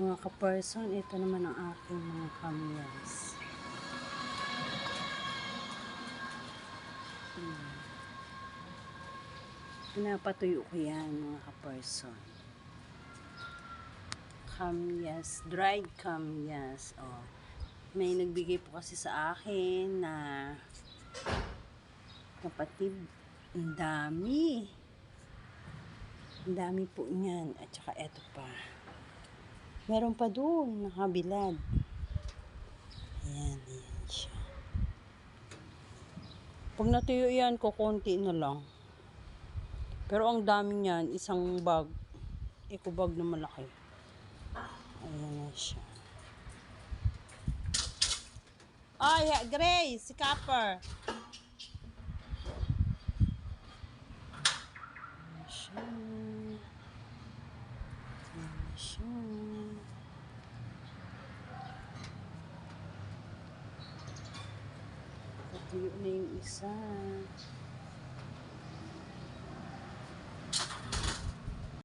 Mga ka-person, ito naman ang aking mga kamyas. Hmm. Pinapatuyo ko yan, mga ka-person. Kamyas, dried kamyas. Oh. May nagbigay po kasi sa akin na kapatid, ang dami. Ang dami po niyan. At saka eto pa. Meron pa doon, nakabilad. Ayan, ayan siya. Pag natuyo yan, kukunti na lang. Pero ang dami niyan, isang bag. Eco bag na malaki. Ayan na siya. Ay, Grace, si Copper. Ayan siya. Ayan siya. Patuyo na yung isa.